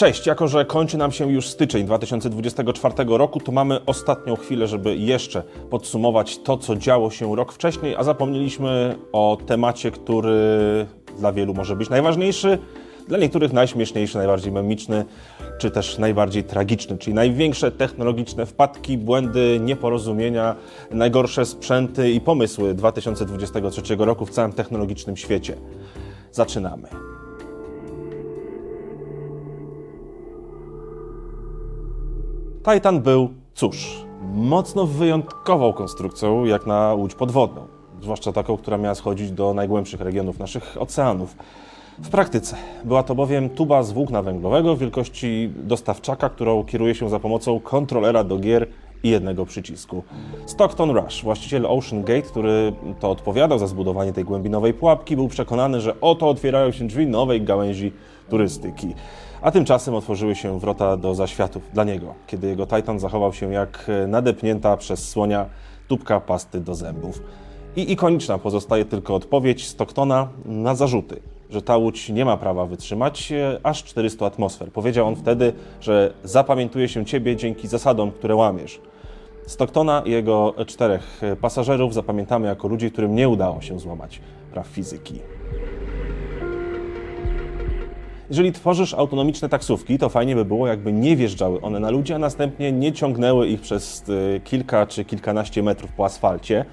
Cześć, jako że kończy nam się już styczeń 2024 roku, to mamy ostatnią chwilę, żeby jeszcze podsumować to, co działo się rok wcześniej, a zapomnieliśmy o temacie, który dla wielu może być najważniejszy, dla niektórych najśmieszniejszy, najbardziej memiczny, czy też najbardziej tragiczny, czyli największe technologiczne wpadki, błędy, nieporozumienia, najgorsze sprzęty i pomysły 2023 roku w całym technologicznym świecie. Zaczynamy. Titan był, cóż, mocno wyjątkową konstrukcją jak na łódź podwodną, zwłaszcza taką, która miała schodzić do najgłębszych regionów naszych oceanów. W praktyce była to bowiem tuba z włókna węglowego wielkości dostawczaka, którą kieruje się za pomocą kontrolera do gier i jednego przycisku. Stockton Rush, właściciel Ocean Gate, który to odpowiadał za zbudowanie tej głębinowej pułapki, był przekonany, że oto otwierają się drzwi nowej gałęzi turystyki. A tymczasem otworzyły się wrota do zaświatów dla niego, kiedy jego Titan zachował się jak nadepnięta przez słonia tubka pasty do zębów. I ikoniczna pozostaje tylko odpowiedź Stocktona na zarzuty, że ta łódź nie ma prawa wytrzymać e, aż 400 atmosfer. Powiedział on wtedy, że zapamiętuje się ciebie dzięki zasadom, które łamiesz. Stocktona i jego czterech pasażerów zapamiętamy jako ludzi, którym nie udało się złamać praw fizyki. Jeżeli tworzysz autonomiczne taksówki, to fajnie by było, jakby nie wjeżdżały one na ludzi, a następnie nie ciągnęły ich przez y, kilka czy kilkanaście metrów po asfalcie.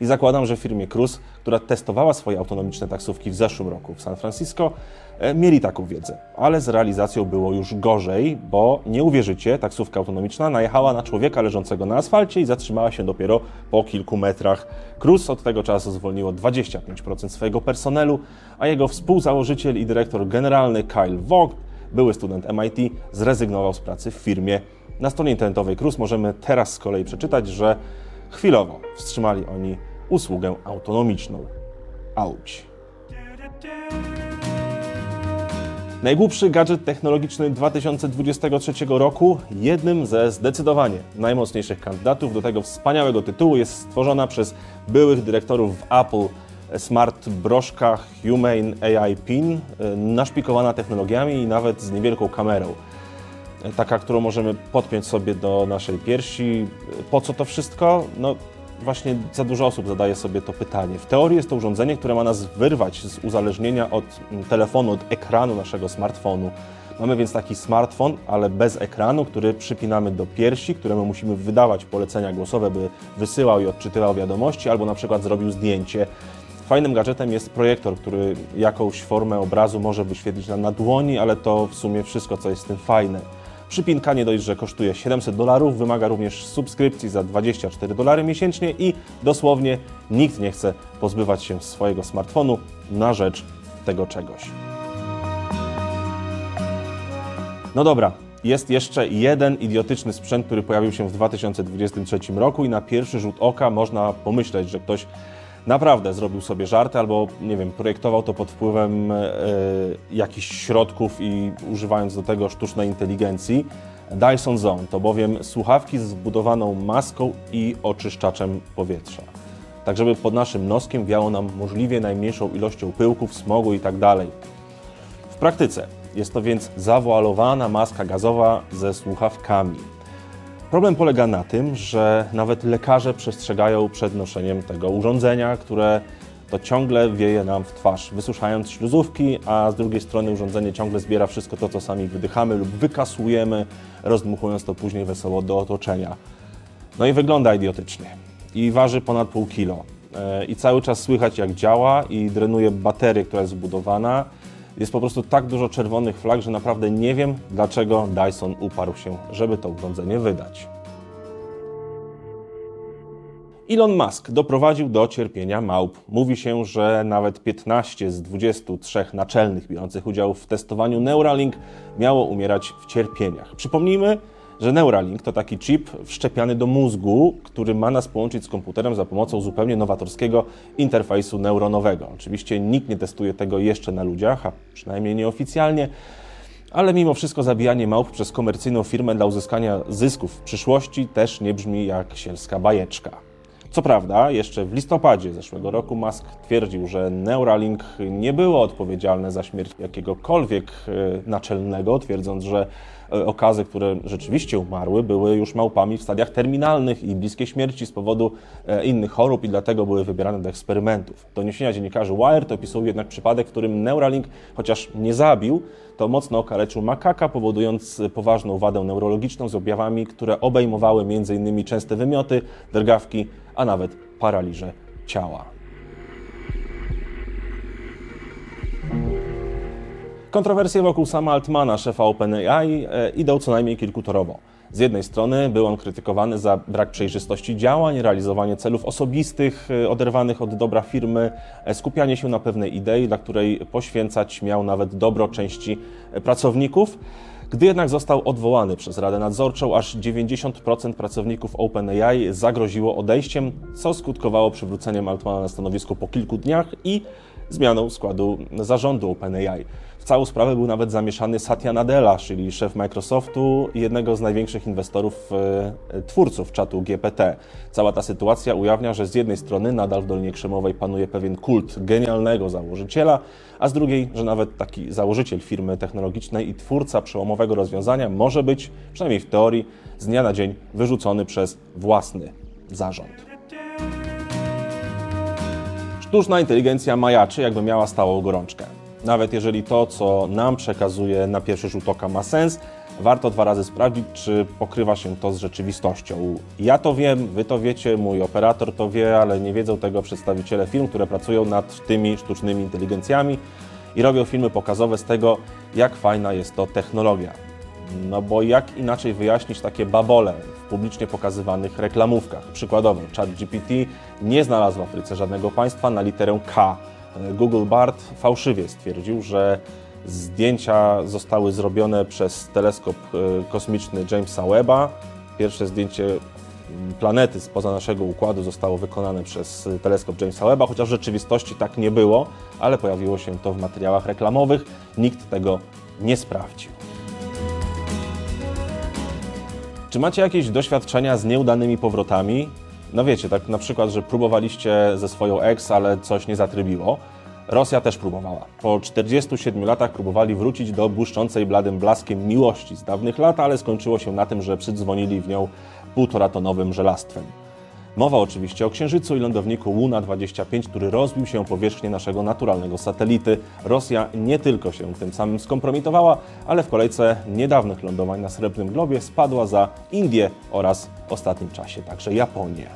I zakładam, że firmie Cruise, która testowała swoje autonomiczne taksówki w zeszłym roku w San Francisco, e, mieli taką wiedzę. Ale z realizacją było już gorzej, bo nie uwierzycie, taksówka autonomiczna najechała na człowieka leżącego na asfalcie i zatrzymała się dopiero po kilku metrach. Cruise od tego czasu zwolniło 25% swojego personelu, a jego współzałożyciel i dyrektor generalny Kyle Vogt, były student MIT, zrezygnował z pracy w firmie. Na stronie internetowej Cruise możemy teraz z kolei przeczytać, że chwilowo wstrzymali oni usługę autonomiczną. Auć. Najgłupszy gadżet technologiczny 2023 roku, jednym ze zdecydowanie najmocniejszych kandydatów do tego wspaniałego tytułu jest stworzona przez byłych dyrektorów w Apple smart broszka Humane AI Pin, e, naszpikowana technologiami i nawet z niewielką kamerą taka, którą możemy podpiąć sobie do naszej piersi. Po co to wszystko? No właśnie za dużo osób zadaje sobie to pytanie. W teorii jest to urządzenie, które ma nas wyrwać z uzależnienia od mm, telefonu, od ekranu naszego smartfonu. Mamy więc taki smartfon, ale bez ekranu, który przypinamy do piersi, któremu musimy wydawać polecenia głosowe, by wysyłał i odczytywał wiadomości, albo na przykład zrobił zdjęcie. Fajnym gadżetem jest projektor, który jakąś formę obrazu może wyświetlić nam na dłoni, ale to w sumie wszystko, co jest z tym fajne. Przypinka nie dość, że kosztuje 700 dolarów, wymaga również subskrypcji za 24 dolary miesięcznie i dosłownie nikt nie chce pozbywać się swojego smartfonu na rzecz tego czegoś. No dobra, jest jeszcze jeden idiotyczny sprzęt, który pojawił się w 2023 roku i na pierwszy rzut oka można pomyśleć, że ktoś naprawdę zrobił sobie żarty albo, nie wiem, projektował to pod wpływem e, jakichś środków i używając do tego sztucznej inteligencji. Dyson Zone to bowiem słuchawki z wbudowaną maską i oczyszczaczem powietrza. Tak, żeby pod naszym noskiem wiało nam możliwie najmniejszą ilością pyłków, smogu i tak. W praktyce jest to więc zawoalowana maska gazowa ze słuchawkami. Problem polega na tym, że nawet lekarze przestrzegają przed noszeniem tego urządzenia, które to ciągle wieje nam w twarz, wysuszając śluzówki, a z drugiej strony urządzenie ciągle zbiera wszystko to, co sami wydychamy lub wykasujemy, rozdmuchując to później wesoło do otoczenia. No i wygląda idiotycznie. I waży ponad pół kilo. E, I cały czas słychać jak działa i drenuje baterię, która jest wbudowana. Jest po prostu tak dużo czerwonych flag, że naprawdę nie wiem, dlaczego Dyson uparł się, żeby to urządzenie wydać. Elon Musk doprowadził do cierpienia małp. Mówi się, że nawet 15 z 23 naczelnych biorących udział w testowaniu Neuralink miało umierać w cierpieniach. Przypomnijmy, że Neuralink to taki chip wszczepiany do mózgu, który ma nas połączyć z komputerem za pomocą zupełnie nowatorskiego interfejsu neuronowego. Oczywiście nikt nie testuje tego jeszcze na ludziach, a przynajmniej nieoficjalnie, ale mimo wszystko zabijanie małp przez komercyjną firmę dla uzyskania zysków w przyszłości też nie brzmi jak sielska bajeczka. Co prawda, jeszcze w listopadzie zeszłego roku Musk twierdził, że Neuralink nie było odpowiedzialne za śmierć jakiegokolwiek e, naczelnego, twierdząc, że okazy, które rzeczywiście umarły, były już małpami w stadiach terminalnych i bliskie śmierci z powodu e, innych chorób i dlatego były wybierane do eksperymentów. Doniesienia dziennikarzy Wired opisują jednak przypadek, w którym Neuralink, chociaż nie zabił, to mocno okaleczył makaka, powodując poważną wadę neurologiczną z objawami, które obejmowały m.in. częste wymioty, drgawki, a nawet paraliże ciała. Kontrowersje wokół sama Altmana, szefa OpenAI, e, idą co najmniej kilkutorowo. Z jednej strony był on krytykowany za brak przejrzystości działań, realizowanie celów osobistych e, oderwanych od dobra firmy, e, skupianie się na pewnej idei, dla której poświęcać miał nawet dobro części pracowników. Gdy jednak został odwołany przez Radę Nadzorczą, aż 90% pracowników OpenAI zagroziło odejściem, co skutkowało przywróceniem Altmana na stanowisku po kilku dniach i zmianą składu zarządu OpenAI. W całą sprawę był nawet zamieszany Satya Nadella, czyli szef Microsoftu i jednego z największych inwestorów, e, twórców czatu GPT. Cała ta sytuacja ujawnia, że z jednej strony nadal w Dolinie Krzemowej panuje pewien kult genialnego założyciela, a z drugiej, że nawet taki założyciel firmy technologicznej i twórca przełomowego rozwiązania może być, przynajmniej w teorii, z dnia na dzień wyrzucony przez własny zarząd. Sztuczna inteligencja majaczy, jakby miała stałą gorączkę. Nawet jeżeli to, co nam przekazuje na pierwszy rzut oka ma sens, warto dwa razy sprawdzić, czy pokrywa się to z rzeczywistością. Ja to wiem, wy to wiecie, mój operator to wie, ale nie wiedzą tego przedstawiciele firm, które pracują nad tymi sztucznymi inteligencjami i robią filmy pokazowe z tego, jak fajna jest to technologia. No bo jak inaczej wyjaśnić takie babole w publicznie pokazywanych reklamówkach? Przykładowo, ChatGPT nie znalazł w Afryce żadnego państwa na literę K. Google Bard fałszywie stwierdził, że zdjęcia zostały zrobione przez teleskop e, kosmiczny Jamesa Webba. Pierwsze zdjęcie planety spoza naszego układu zostało wykonane przez teleskop Jamesa Webba, chociaż w rzeczywistości tak nie było, ale pojawiło się to w materiałach reklamowych. Nikt tego nie sprawdził. Czy macie jakieś doświadczenia z nieudanymi powrotami? No wiecie, tak na przykład, że próbowaliście ze swoją ex, ale coś nie zatrybiło. Rosja też próbowała. Po 47 latach próbowali wrócić do błyszczącej bladym blaskiem miłości z dawnych lat, ale skończyło się na tym, że przydzwonili w nią półtoratonowym żelastwem. Mowa oczywiście o Księżycu i lądowniku Luna-25, który rozbił się o powierzchnię naszego naturalnego satelity. Rosja nie tylko się tym samym skompromitowała, ale w kolejce niedawnych lądowań na Srebrnym Globie spadła za Indię oraz w ostatnim czasie także Japonię.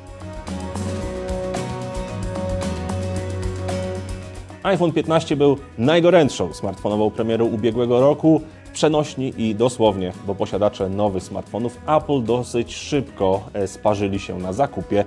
iPhone 15 był najgorętszą smartfonową premierą ubiegłego roku, przenośni i dosłownie, bo posiadacze nowych smartfonów Apple dosyć szybko e, sparzyli się na zakupie.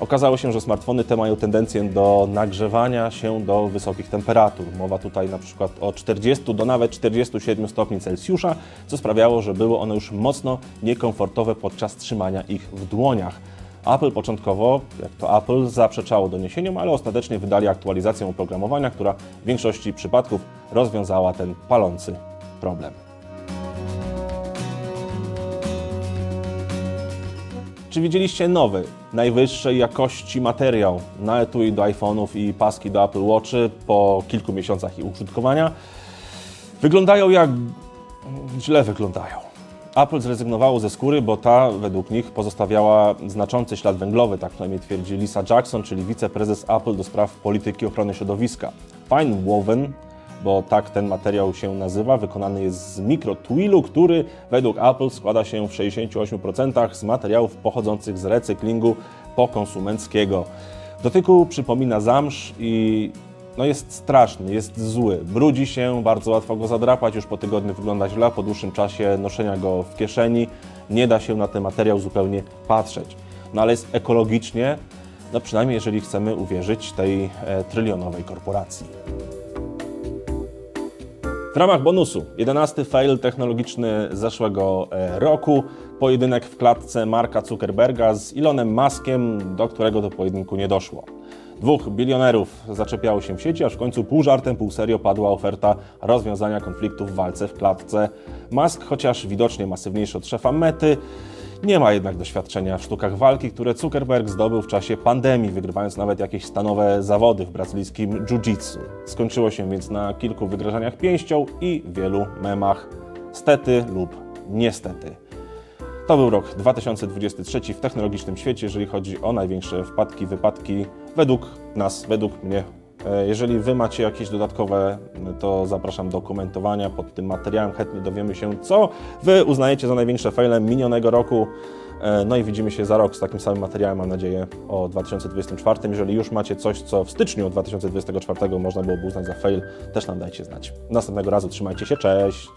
Okazało się, że smartfony te mają tendencję do nagrzewania się do wysokich temperatur. Mowa tutaj na przykład o 40 do nawet 47 stopni Celsjusza, co sprawiało, że były one już mocno niekomfortowe podczas trzymania ich w dłoniach. Apple początkowo, jak to Apple, zaprzeczało doniesieniom, ale ostatecznie wydali aktualizację oprogramowania, która w większości przypadków rozwiązała ten palący problem. Czy widzieliście nowy, najwyższej jakości materiał na etui do iPhone'ów i paski do Apple Watchy po kilku miesiącach ich użytkowania? Wyglądają jak... źle wyglądają. Apple zrezygnowało ze skóry, bo ta według nich pozostawiała znaczący ślad węglowy, tak przynajmniej twierdzi Lisa Jackson, czyli wiceprezes Apple do spraw polityki ochrony środowiska. Fine Woven, bo tak ten materiał się nazywa, wykonany jest z mikrotwilu, który według Apple składa się w 68% z materiałów pochodzących z recyklingu pokonsumenckiego. Dotyku przypomina zamsz i no jest straszny, jest zły, brudzi się, bardzo łatwo go zadrapać, już po tygodniu wygląda źle, po dłuższym czasie noszenia go w kieszeni nie da się na ten materiał zupełnie patrzeć. No ale jest ekologicznie, no przynajmniej jeżeli chcemy uwierzyć tej e, trylionowej korporacji. W ramach bonusu 11 fail technologiczny zeszłego e, roku, pojedynek w klatce Marka Zuckerberga z Elonem Muskiem, do którego do pojedynku nie doszło. Dwóch bilionerów zaczepiało się w sieci, aż w końcu pół żartem, pół serio padła oferta rozwiązania konfliktu w walce w klatce. Musk, chociaż widocznie masywniejszy od szefa Mety, Nie ma jednak doświadczenia w sztukach walki, które Zuckerberg zdobył w czasie pandemii, wygrywając nawet jakieś stanowe zawody w brazylijskim jiu-jitsu. Skończyło się więc na kilku wygrażaniach pięścią i wielu memach. Stety lub niestety. To był rok 2023 w technologicznym świecie, jeżeli chodzi o największe wpadki, wypadki według nas, według mnie. E, Jeżeli Wy macie jakieś dodatkowe, to zapraszam do komentowania pod tym materiałem. Chętnie dowiemy się, co Wy uznajecie za największe faile minionego roku. E, No i widzimy się za rok z takim samym materiałem, mam nadzieję, o 2024. Jeżeli już macie coś, co w styczniu 2024 można byłoby uznać za fail, też nam dajcie znać. Następnego razu trzymajcie się, cześć!